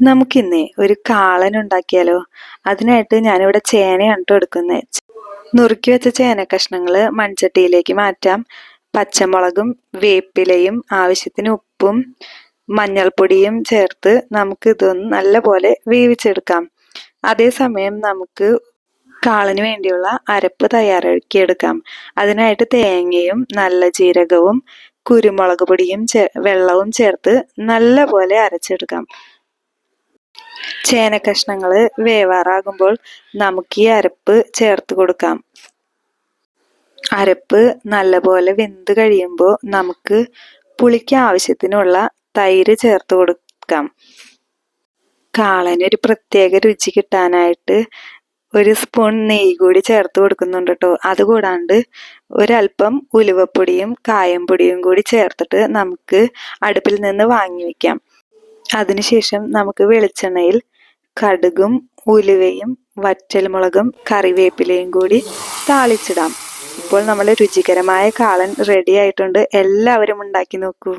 നമുക്കിന്നേ ഒരു കാളൻ ഉണ്ടാക്കിയാലോ? അതിനായിട്ട് ഞാനിവിടെ ചേനയാണ് കേട്ടോ എടുക്കുന്നത് നുറുക്കി വെച്ച ചേന കഷ്ണങ്ങൾ മൺചട്ടിയിലേക്ക് മാറ്റാം. പച്ചമുളകും വേപ്പിലയും ആവശ്യത്തിന് ഉപ്പും മഞ്ഞൾപ്പൊടിയും ചേർത്ത് നമുക്ക് ഇതൊന്ന് നല്ലപോലെ വേവിച്ചെടുക്കാം. അതേസമയം നമുക്ക് കാളിന് വേണ്ടിയുള്ള അരപ്പ് തയ്യാറാക്കിയെടുക്കാം. അതിനായിട്ട് തേങ്ങയും നല്ല ജീരകവും കുരുമുളക് പൊടിയും വെള്ളവും ചേർത്ത് നല്ല പോലെ അരച്ചെടുക്കാം. ചേന കഷ്ണങ്ങൾ വേവാറാകുമ്പോൾ നമുക്ക് ഈ അരപ്പ് ചേർത്ത് കൊടുക്കാം. അരപ്പ് നല്ലപോലെ വെന്ത് കഴിയുമ്പോൾ നമുക്ക് പുളിക്ക് ആവശ്യത്തിനുള്ള തൈര് ചേർത്ത് കൊടുക്കാം. കാളന് ഒരു പ്രത്യേക രുചി കിട്ടാനായിട്ട് ഒരു സ്പൂൺ നെയ്യ് കൂടി ചേർത്ത് കൊടുക്കുന്നുണ്ട് കേട്ടോ അതുകൂടാണ്ട് ഒരല്പം ഉലുവപ്പൊടിയും കായം പൊടിയും കൂടി ചേർത്തിട്ട് നമുക്ക് അടുപ്പിൽ നിന്ന് വാങ്ങി വെക്കാം. അതിനുശേഷം നമുക്ക് വെളിച്ചെണ്ണയിൽ കടുകും ഉലുവയും വറ്റൽമുളകും കറിവേപ്പിലയും കൂടി താളിച്ചിടാം. ഇപ്പോൾ നമ്മൾ രുചികരമായ കാളൻ റെഡി ആയിട്ടുണ്ട്. എല്ലാവരും ഉണ്ടാക്കി നോക്കൂ.